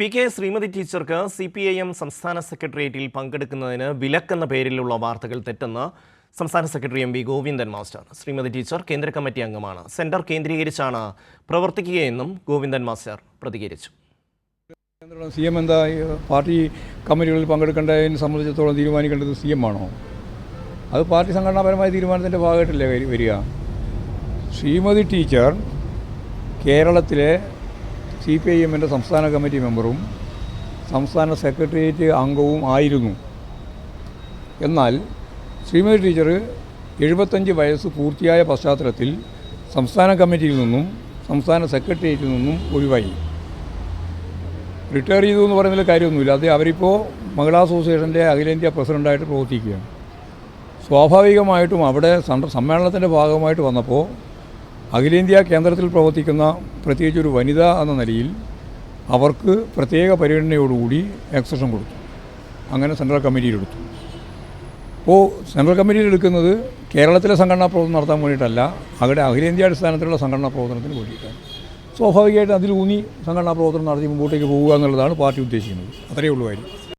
P K Shrimati ടീച്ചർക്ക് C P I M സംസ്ഥാന സെക്രട്ടേറിയറ്റിൽ പങ്കെടുക്കുന്നതിന് വിലക്കെന്ന പേരിലുള്ള വാർത്തകൾ തെറ്റെന്ന് സംസ്ഥാന secretary M V Govindan master. Sreemathi teacher കേന്ദ്ര കമ്മിറ്റി അംഗമാണ്. സെന്റർ കേന്ദ്രീകരിച്ചാണ് പ്രവർത്തിക്കുകയെന്നും ഗോവിന്ദൻ മാസ്റ്റർ പ്രതികരിച്ചു. സി എം എന്താ പാർട്ടി കമ്മിറ്റികളിൽ പങ്കെടുക്കേണ്ടതിനെ സംബന്ധിച്ചിടത്തോളം തീരുമാനിക്കേണ്ടത് സി എം ആണോ? അത് പാർട്ടി സംഘടനാപരമായ തീരുമാനത്തിന്റെ ഭാഗമായിട്ടല്ലേ വരി- വരിക? ശ്രീമതി ടീച്ചർ കേരളത്തിലെ സി പി ഐ എമ്മിന്റെ സംസ്ഥാന കമ്മിറ്റി മെമ്പറും സംസ്ഥാന സെക്രട്ടേറിയറ്റ് അംഗവും ആയിരുന്നു. എന്നാൽ ശ്രീമതി ടീച്ചർ എഴുപത്തഞ്ച് വയസ്സ് പൂർത്തിയായ പശ്ചാത്തലത്തിൽ സംസ്ഥാന കമ്മിറ്റിയിൽ നിന്നും സംസ്ഥാന സെക്രട്ടേറിയറ്റിൽ നിന്നും ഒഴിവായി. റിട്ടയർ ചെയ്തു എന്ന് പറയുന്നതിൽ കാര്യമൊന്നുമില്ല. അത് അവരിപ്പോൾ മഹിളാ അസോസിയേഷന്റെ അഖിലേന്ത്യാ പ്രസിഡന്റായിട്ട് പ്രവർത്തിക്കുകയാണ്. സ്വാഭാവികമായിട്ടും അവിടെ സമ്മേളനത്തിന്റെ ഭാഗമായിട്ട് വന്നപ്പോൾ അഖിലേന്ത്യാ കേന്ദ്രത്തിൽ പ്രവർത്തിക്കുന്ന പ്രത്യേകിച്ച് ഒരു വനിത എന്ന നിലയിൽ അവർക്ക് പ്രത്യേക പരിഗണനയോടുകൂടി എക്സഷൻ കൊടുത്തു. അങ്ങനെ സെൻട്രൽ കമ്മിറ്റിയിലെടുത്തു അപ്പോൾ സെൻട്രൽ കമ്മിറ്റിയിൽ എടുക്കുന്നത് കേരളത്തിലെ സംഘടനാ പ്രവർത്തനം നടത്താൻ വേണ്ടിയിട്ടല്ല അവിടെ അഖിലേന്ത്യാ അടിസ്ഥാനത്തിലുള്ള സംഘടനാ പ്രവർത്തനത്തിന് വേണ്ടിയിട്ടാണ്. സ്വാഭാവികമായിട്ടും അതിലൂന്നി സംഘടനാ പ്രവർത്തനം നടത്തി മുമ്പോട്ടേക്ക് പോകുക എന്നുള്ളതാണ് പാർട്ടി ഉദ്ദേശിക്കുന്നത്. അത്രയേ ഉള്ളൂ കാര്യം.